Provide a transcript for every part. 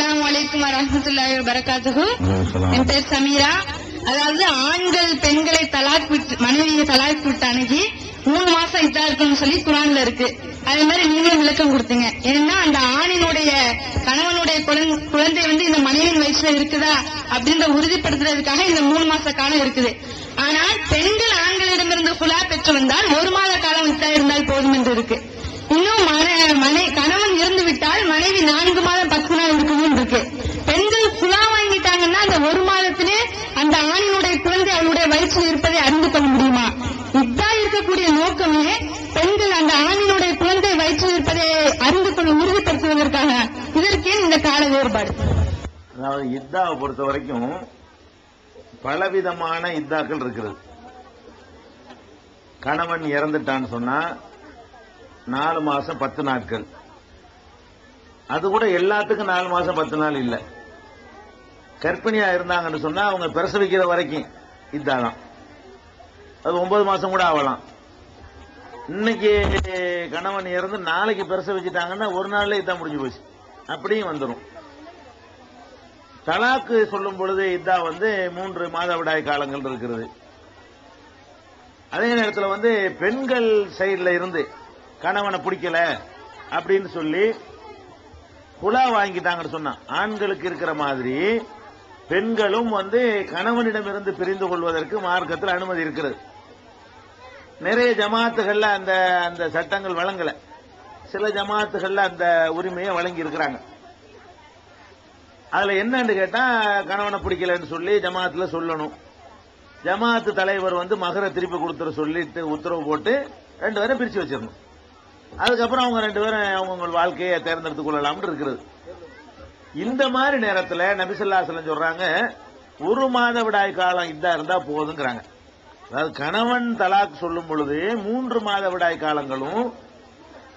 அஸ்ஸலாமு அலைக்கும் வரஹ்மத்துல்லாஹி வபரகாத்துஹு. என் பேர் சமீரா. அதாவது ஆண்கள் பெண்களை தலாக் விட்டு மனைவியை தலாக் விட்டு அணுகி மூணு மாசம் இதா இருக்குன்னு சொல்லி குரான்ல இருக்கு. அதே மாதிரி நீங்களும் விளக்கம் கொடுத்தீங்க. ஏன்னா அந்த ஆணினுடைய கணவனுடைய குழந்தை வந்து இந்த மனைவியின் வயசுல இருக்குதா அப்படின்ற உறுதிப்படுத்துறதுக்காக இந்த மூணு மாச காலம் இருக்குது. ஆனால் பெண்கள் ஆண்களிடமிருந்து புலா பெற்று வந்தால் ஒரு மாத காலம் வித்தா இருந்தால் போதும் என்று இருக்கு. இன்னும் மன- கணவன் இறந்து விட்டால் மனைவி நான்கு மாதம் இருக்கு. பெண்கள் புலா வாங்கிட்டாங்கன்னா அந்த ஒரு மாதத்திலே அந்த ஆணினுடைய குழந்தை அவளுடைய வயிற்றில் இருப்பதை அறிந்து கொள்ள முடியுமா? இதான் இருக்கக்கூடிய நோக்கமே பெண்கள் அந்த ஆணினுடைய குழந்தை வயிற்றில் இருப்பதை அறிந்து கொள்ள உறுதிப்படுத்துவதற்காக இதற்கே இந்த கால வேறுபாடு. அதாவது இத்தாவை பொறுத்த வரைக்கும் பலவிதமான இத்தாக்கள் இருக்கிறது. கணவன் இறந்துட்டான்னு சொன்னா நாலு மாசம் பத்து நாட்கள். அது கூட எல்லாத்துக்கும் நாலு மாசம் பத்து நாள் இல்லை. கர்ப்பிணியா இருந்தாங்கன்னு சொன்னா அவங்க பிரசவிக்கிற வரைக்கும் இதாகலாம் அது ஒன்பது மாசம் கூட ஆகலாம். இன்னைக்கு கணவன் இறந்து நாளைக்கு பிரசவிச்சிட்டாங்கன்னா ஒரு நாள்ல இதான் முடிஞ்சு போச்சு. அப்படியும் வந்துடும் தலாக்கு சொல்லும் பொழுது இதா வந்து மூன்று மாதவிடாய் காலங்கள் இருக்கிறது. அதே நேரத்தில் வந்து பெண்கள் சைடில் இருந்து கணவனை பிடிக்கல அப்படின்னு சொல்லி குழா வாங்கிட்டாங்கன்னு சொன்னா ஆண்களுக்கு இருக்கிற மாதிரி பெண்களும் வந்து கணவனிடமிருந்து பிரிந்து கொள்வதற்கு மார்க்கத்தில் அனுமதி இருக்கிறது. நிறைய ஜமாத்துகள்ல அந்த அந்த சட்டங்கள் வழங்கல. சில ஜமாத்துகள்ல அந்த உரிமையை வழங்கி இருக்கிறாங்க அதுல என்னன்னு கேட்டா கணவனை பிடிக்கலன்னு சொல்லி ஜமாத்துல சொல்லணும். ஜமாத்து தலைவர் வந்து மகரை திருப்பி கொடுத்துட சொல்லிட்டு உத்தரவு போட்டு ரெண்டு பேரும் பிரிச்சு வச்சிடணும். அதுக்கப்புறம் அவங்க ரெண்டு பேரும் அவங்க வாழ்க்கையை தேர்ந்தெடுத்துக் கொள்ளலாம்னு இருக்கிறது. இந்த மாதிரி நேரத்துல நபிசல்லாசலம் சொல்றாங்க ஒரு மாத விடாய் காலம் இதா இருந்தா போதுங்கிறாங்க. அதாவது கணவன் தலாக் சொல்லும் பொழுது மூன்று மாத விடாய் காலங்களும்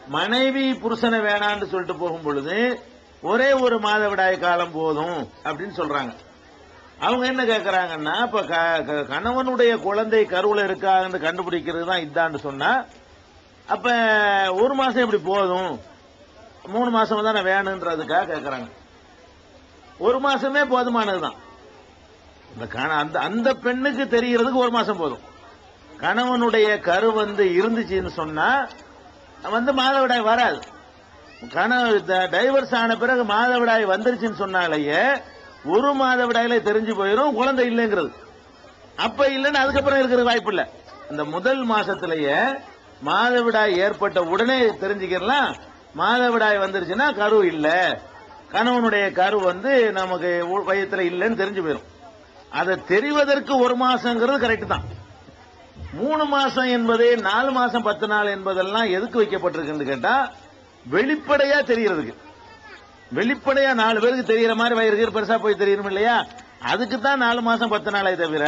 மனைவி புருஷனை வேணான்னு சொல்லிட்டு போகும் பொழுது ஒரே ஒரு மாதவிடாய் காலம் போதும் அப்படின்னு சொல்றாங்க. அவங்க என்ன கேட்கறாங்கன்னா இப்ப க- க- கணவனுடைய குழந்தை கருவுல இருக்கான்னு கண்டுபிடிக்கிறது தான் இதான்னு சொன்னா அப்ப ஒரு மாசம் எப்படி போதும்? மூணு மாசம் தானே வேணுன்றதுக்காக கேட்கறாங்க ஒரு மாசமே போதுமானதுதான். இந்த அந்த அந்த பெண்ணுக்கு தெரியறதுக்கு ஒரு மாசம் போதும். கணவனுடைய கரு வந்து இருந்துச்சுன்னு சொன்னா வந்து மாதவிடாய் வராது. கணவன் டைவர்ஸ் ஆன பிறகு மாதவிடாய் வந்துருச்சுன்னு சொன்னாலேயே ஒரு மாதவிடாயில தெரிஞ்சு போயிடும் குழந்தை இல்லைங்கிறது. அப்ப இல்லைன்னு அதுக்கப்புறம் இருக்கிற வாய்ப்பு இல்லை. இந்த முதல் மாசத்திலேயே மாதவிடாய் ஏற்பட்ட உடனே தெரிஞ்சுக்கலாம் மாதவிடாய் வந்துருச்சுன்னா கரு இல்ல. கணவனுடைய கரு வந்து நமக்கு வயத்துல இல்லைன்னு தெரிஞ்சு போயிடும் அதை தெரிவதற்கு ஒரு மாசங்கிறது கரெக்ட் தான். மூணு மாசம் என்பது நாலு மாசம் பத்து நாள் என்பதெல்லாம் எதுக்கு வைக்கப்பட்டிருக்குன்னு கேட்டா வெளிப்படையா தெரியறதுக்கு. வெளிப்படையா நாலு பேருக்கு தெரியற மாதிரி வயிறு பெருசா போய் தெரியணும் இல்லையா? அதுக்கு தான் நாலு மாசம் பத்து நாளை தவிர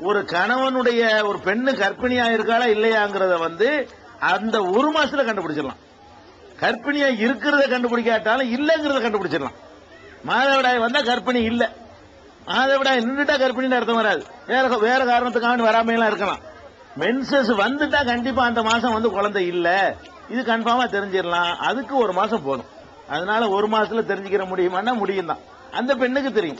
ஒரு கணவனுடைய ஒரு பெண்ணு கர்ப்பிணியா இருக்காளா இல்லையாங்கிறத வந்து அந்த ஒரு மாசத்துல கண்டுபிடிச்சிடலாம். கர்ப்பிணியா இருக்கிறத கண்டுபிடிக்காட்டாலும் இல்லைங்கிறத கண்டுபிடிச்சிடலாம். மாதவிடாய் வந்தா கர்ப்பிணி இல்ல. மாதவிடாய் நின்றுட்டா கர்ப்பிணின்னு அர்த்தம் வராது. வேற வேற காரணத்துக்காக வராமையெல்லாம் இருக்கலாம். மென்சஸ் வந்துட்டா கண்டிப்பா அந்த மாசம் வந்து குழந்தை இல்ல. இது கன்ஃபார்மா தெரிஞ்சிடலாம். அதுக்கு ஒரு மாசம் போதும். அதனால ஒரு மாசத்துல தெரிஞ்சுக்கிற முடியுமான்னா முடியும் தான் அந்த பெண்ணுக்கு தெரியும்.